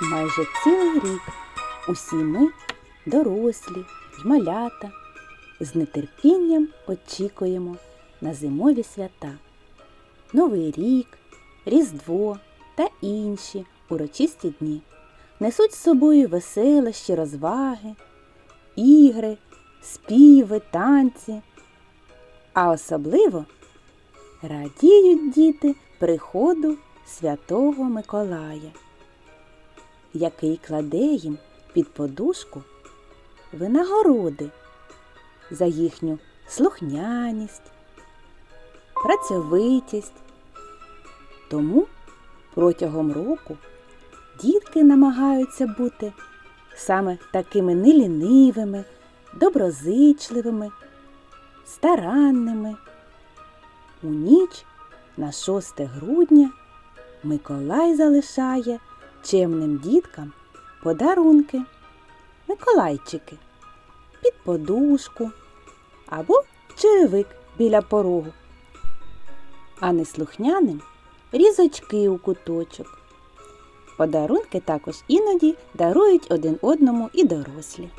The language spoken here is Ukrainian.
Майже цілий рік усі ми, дорослі й малята, з нетерпінням очікуємо на зимові свята. Новий рік, Різдво та інші урочисті дні несуть з собою веселощі, розваги, ігри, співи, танці. А особливо радіють діти приходу Святого Миколая, який кладе їм під подушку винагороди за їхню слухняність, працьовитість. Тому протягом року дітки намагаються бути саме такими нелінивими, доброзичливими, старанними. У ніч на 6 грудня Миколай залишає чемним діткам подарунки, Миколайчики під подушку або черевик біля порогу, а неслухняним різочки у куточок. Подарунки також іноді дарують один одному і дорослі.